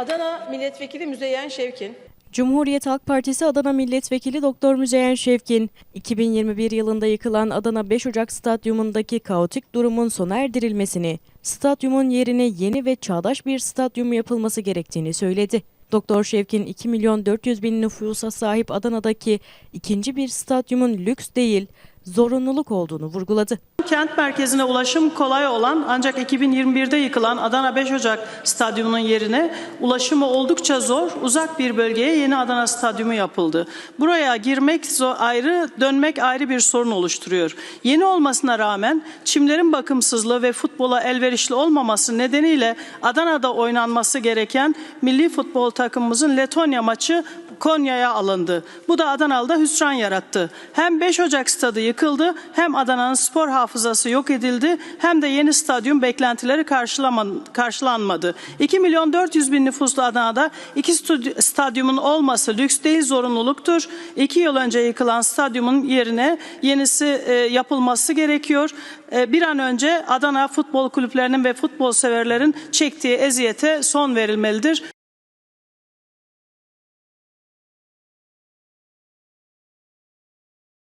Adana Milletvekili Müzeyyen Şevkin. Cumhuriyet Halk Partisi Adana Milletvekili Doktor Müzeyyen Şevkin, 2021 yılında yıkılan Adana 5 Ocak Stadyumundaki kaotik durumun sona erdirilmesini, stadyumun yerine yeni ve çağdaş bir stadyum yapılması gerektiğini söyledi. Doktor Şevkin 2 milyon 400 bin nüfusa sahip Adana'daki ikinci bir stadyumun lüks değil, zorunluluk olduğunu vurguladı. Kent merkezine ulaşım kolay olan ancak 2021'de yıkılan Adana 5 Ocak Stadyumu'nun yerine ulaşımı oldukça zor uzak bir bölgeye yeni Adana Stadyumu yapıldı. Buraya girmek ayrı, dönmek ayrı bir sorun oluşturuyor. Yeni olmasına rağmen çimlerin bakımsızlığı ve futbola elverişli olmaması nedeniyle Adana'da oynanması gereken milli futbol takımımızın Letonya maçı Konya'ya alındı. Bu da Adanalı'da hüsran yarattı. Hem 5 Ocak stadı yıkıldı hem Adana'nın spor hafızası yok edildi hem de yeni stadyum beklentileri karşılanmadı. 2 milyon 400 bin nüfuslu Adana'da iki stadyumun olması lüks değil zorunluluktur. 2 yıl önce yıkılan stadyumun yerine yenisi e, yapılması gerekiyor. E, bir an önce Adana futbol kulüplerinin ve futbol severlerin çektiği eziyete son verilmelidir.